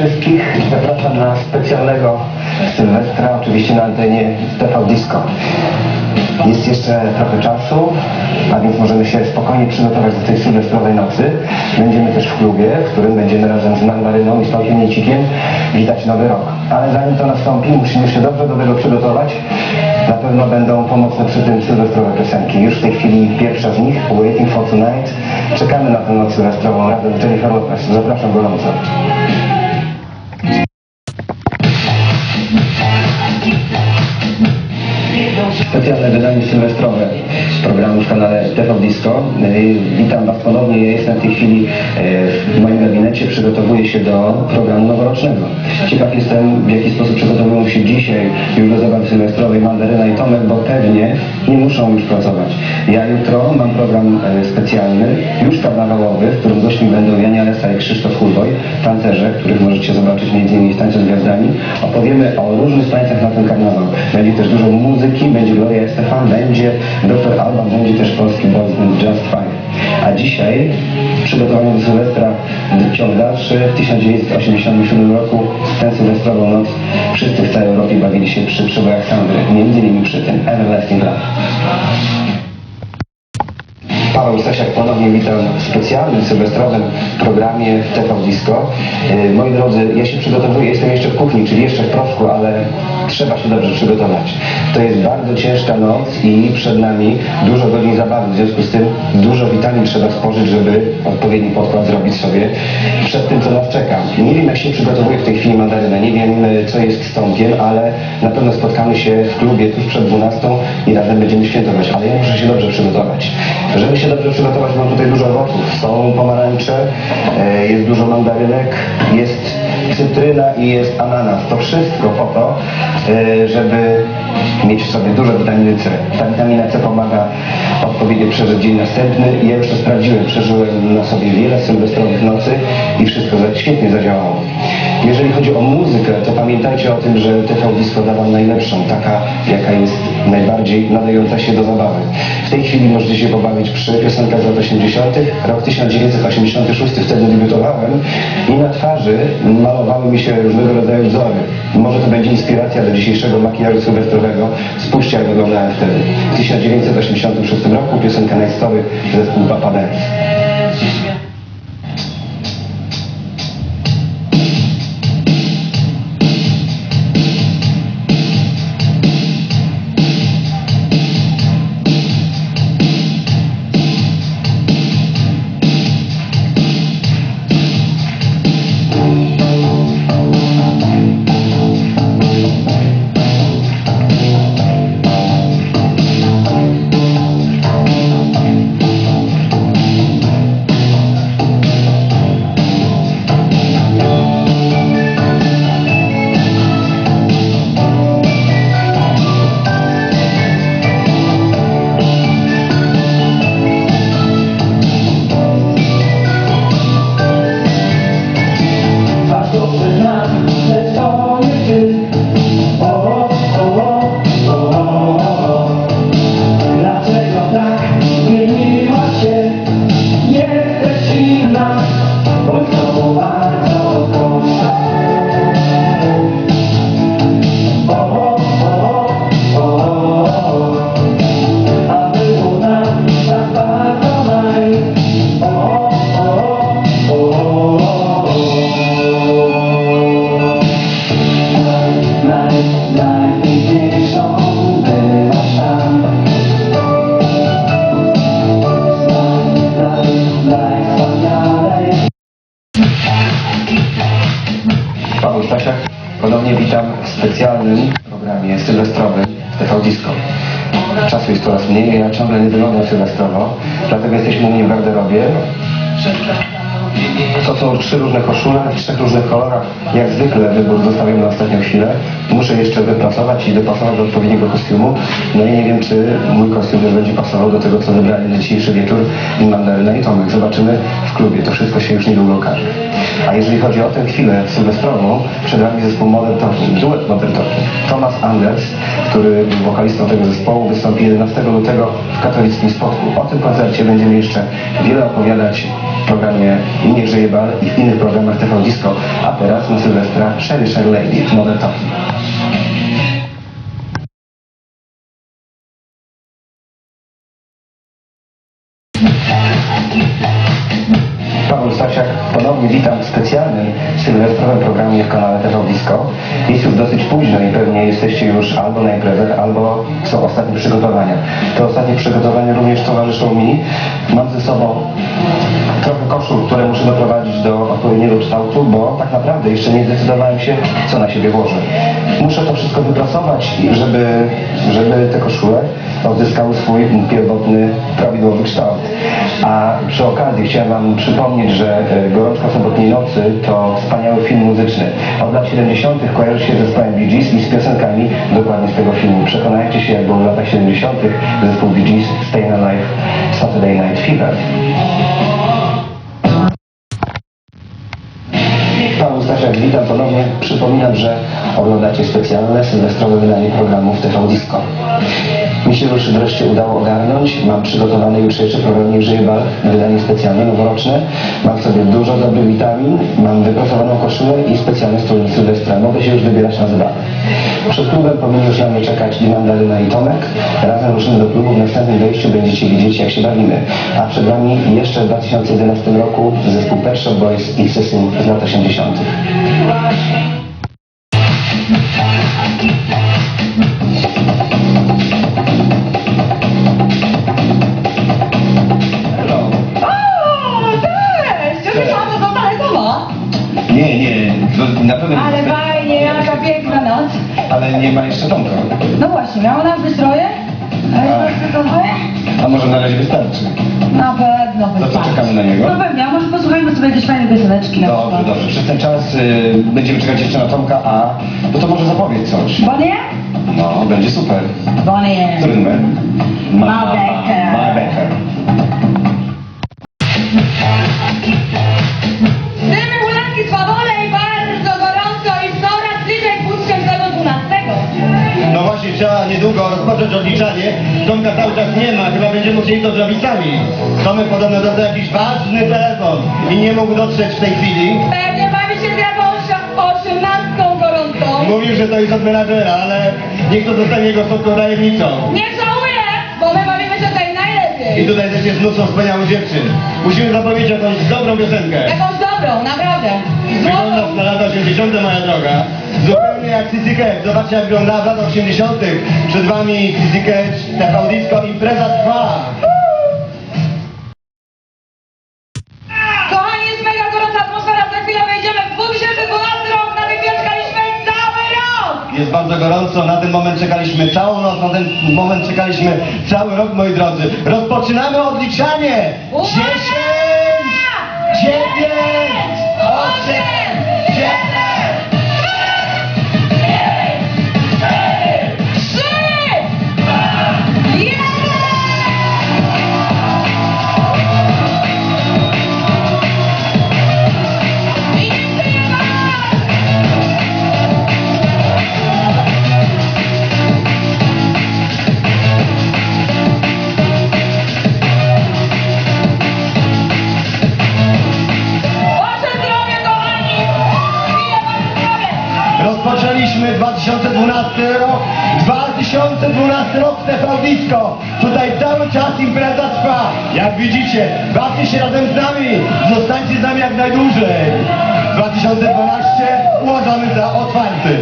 wszystkich. Zapraszam na specjalnego Sylwestra, oczywiście na antenie TV Disco. Jest jeszcze trochę czasu, a więc możemy się spokojnie przygotować do tej sylwestrowej nocy. Będziemy też w klubie, w którym będziemy razem z Mandaryną i z Pałkiem Niecikiem witać Nowy Rok. Ale zanim to nastąpi, musimy się dobrze do tego przygotować. Na pewno będą pomocne przy tym sylwestrowe piosenki. Już w tej chwili pierwsza z nich, Waiting for Tonight. Czekamy na tę noc sylwestrową razem z Jennifer Lopez. Zapraszam gorąco. Specjalne wydanie sylwestrowe programu w kanale TV Disco. Yy, Witam Was ponownie. Ja jestem w tej chwili yy, w moim gabinecie. Przygotowuję się do programu noworocznego. Ciekaw jestem, w jaki sposób przygotowują się dzisiaj już do zabawy sylwestrowej Mandaryna i Tomek, bo pewnie nie muszą już pracować. Ja jutro mam program yy, specjalny, już karnawałowy, w którym gośćmi będą Jania Lesa i Krzysztof Hulboj, tancerze, których możecie zobaczyć m.in. w Tańcu z Gwiazdami. Opowiemy o różnych tańcach na ten karnawał. Będzie też dużo muzyki, będzie Gloria Estefan, będzie Dr. Alban, będzie też polski boys Just Fine. A dzisiaj przygotowanie do Sylwestra ciąg dalszy. W 1987 roku tę sylwestrową noc wszyscy w całej Europie bawili się przy przybojach Sandry, między innymi przy tym Everlasting Love. Paweł Stasiak ponownie witam w specjalnym sylwestrowym programie w TV Disco. Yy, Moi drodzy, ja się przygotowuję, jestem jeszcze w kuchni, czyli jeszcze w proszku, ale trzeba się dobrze przygotować. To jest bardzo ciężka noc i przed nami dużo godzin zabawy, w związku z tym dużo witamin trzeba spożyć, żeby odpowiedni podkład zrobić sobie przed tym, co nas czeka. Nie wiem, jak się przygotowuje w tej chwili mandaryna, nie wiem, yy, co jest z Tomkiem, ale na pewno spotkamy się w klubie tuż przed 12 i razem będziemy świętować, ale ja muszę się dobrze przygotować. Żeby się dobrze przygotować, mam tutaj dużo owoców. Są pomarańcze, e, jest dużo mandarynek, jest cytryna i jest ananas. To wszystko po to, e, żeby mieć w sobie dużo witaminy C. Ta witamina C pomaga odpowiednio przeżyć dzień następny ja już to sprawdziłem. Przeżyłem na sobie wiele sylwestrowych nocy i wszystko świetnie zadziałało. Jeżeli chodzi o muzykę, to pamiętajcie o tym, że TV Disco da Wam najlepszą, taka jaka jest najbardziej nadająca się do zabawy. W tej chwili możecie się pobawić przy piosenkach z lat 80., rok 1986, wtedy debiutowałem i na twarzy malowały mi się różnego rodzaju wzory. Może to będzie inspiracja do dzisiejszego makijażu sylwestrowego. Spójrzcie, jak wyglądałem wtedy. W 1986 roku piosenka Night Story zespół Papa Dance. Stasiak, ponownie witam w specjalnym programie sylwestrowym TV Disco. Czasu jest coraz mniej, ja ciągle nie wyglądam sylwestrowo, dlatego jesteśmy u mnie w garderobie. To są trzy różne koszule w trzech różnych kolorach. Jak zwykle wybór zostawiam na ostatnią chwilę. Muszę jeszcze wypracować i dopasować do odpowiedniego kostiumu. No i nie wiem, czy mój kostium też będzie pasował do tego, co wybrali na dzisiejszy wieczór i Mandaryna i Tomek. Zobaczymy w klubie. To wszystko się już niedługo okaże. A jeżeli chodzi o tę chwilę sylwestrową, przed nami zespół Modern Talking, duet Modern Talking. Thomas Anders, który był wokalistą tego zespołu, wystąpi 11 lutego w katowickim spotku. O tym koncercie będziemy jeszcze wiele opowiadać w programie Niech żyje bal i w innych programach TV Disco. A teraz na Sylwestra Sherry Sherry Lady, Model Top. Paweł Stasiak, ponownie witam w specjalnym sylwestrowym programie w kanale TV Disco. Jest już dosyć późno i pewnie jesteście już albo na imprezach, albo są ostatnie przygotowania. Te ostatnie przygotowania również towarzyszą mi. Mam ze sobą trochę koszul, które muszę doprowadzić do odpowiedniego kształtu, bo tak naprawdę jeszcze nie zdecydowałem się, co na siebie włożę. Muszę to wszystko wyprasować, żeby, żeby te koszule odzyskały swój pierwotny, prawidłowy kształt. A przy okazji chciałem Wam przypomnieć, że e, Gorączka Sobotniej Nocy to wspaniały film muzyczny. Od lat 70. kojarzy się z zespołem Bee Gees i z piosenkami dokładnie z tego filmu. Przekonajcie się, jak było w latach 70. zespół Bee Gees Staying Alive Saturday Night Fever. Paweł Stasiak, witam ponownie. Przypominam, że oglądacie specjalne sylwestrowe wydanie programu w TV Disco. Się już wreszcie udało ogarnąć. Mam przygotowany jutrzejszy program Niech żyje bal, wydanie specjalne, noworoczne. Mam w sobie dużo dobrych witamin, mam wypracowaną koszulę i specjalny strój Sylwestra. Mogę się już wybierać na zabawę. Przed klubem powinni już na mnie czekać i Mandaryna i Tomek. Razem ruszymy do klubu. W następnym wejściu będziecie widzieć, jak się bawimy. A przed Wami jeszcze w 2011 roku zespół Pet Shop Boys i Sysyn z lat 80. Nie, nie, to na pewno Ale fajnie, jaka piękna noc. ale nie ma jeszcze Tomka. No właśnie, miało nas być troje? A jest nas tylko dwoje? A może na razie wystarczy? Na pewno No to wystarczy. czekamy na niego? No pewnie, a może posłuchajmy sobie jakieś fajne pioseneczki na Dobrze, przykład. dobrze. Przez ten czas y, będziemy czekać jeszcze na Tomka, a no to może zapowiedz coś. Bonie? No, będzie super. Bonie. Który numer? Ma, Ma Becker. Ma Becker. Dymy i bardzo gorąco i coraz bliżej puszczętego 12. No właśnie, trzeba niedługo rozpocząć odliczanie. Tomka cały czas nie ma, chyba będziemy musieli to zrobić sami. Tomek podobno dostał jakiś ważny telefon i nie mógł dotrzeć w tej chwili. Pewnie bawi się z jakąś osiemnastką gorącą. Mówił, że to jest od menadżera, ale niech to zostanie jego słodką tajemnicą. Nie żałuję, bo my bawimy się tutaj I najlepiej. tutaj też jest mnóstwo wspaniałych dziewczyn. Musimy zapowiedzieć jakąś dobrą piosenkę. Jakąś dobrą, naprawdę. Wyglądasz Złotą. na lata 80. moja droga. Zupełnie jak Sissy Catch. Zobaczcie jak wyglądała w latach 80. Przed wami Sissy Catch, TV Disco, impreza trwa. Kochani, jest mega gorąca atmosfera, za chwilę wejdziemy w 2012 rok, na tym czekaliśmy cały rok! Jest bardzo gorąco, na ten moment czekaliśmy całą noc, na ten moment czekaliśmy cały rok, moi drodzy. Rozpoczynamy odliczanie! Uwaga! 10, 9, Yeah. 2012 rok, 2012 rok Disco. Tutaj cały czas impreza trwa. Jak widzicie, bawcie się razem z nami, zostańcie z nami jak najdłużej. 2012 uważamy za otwarty.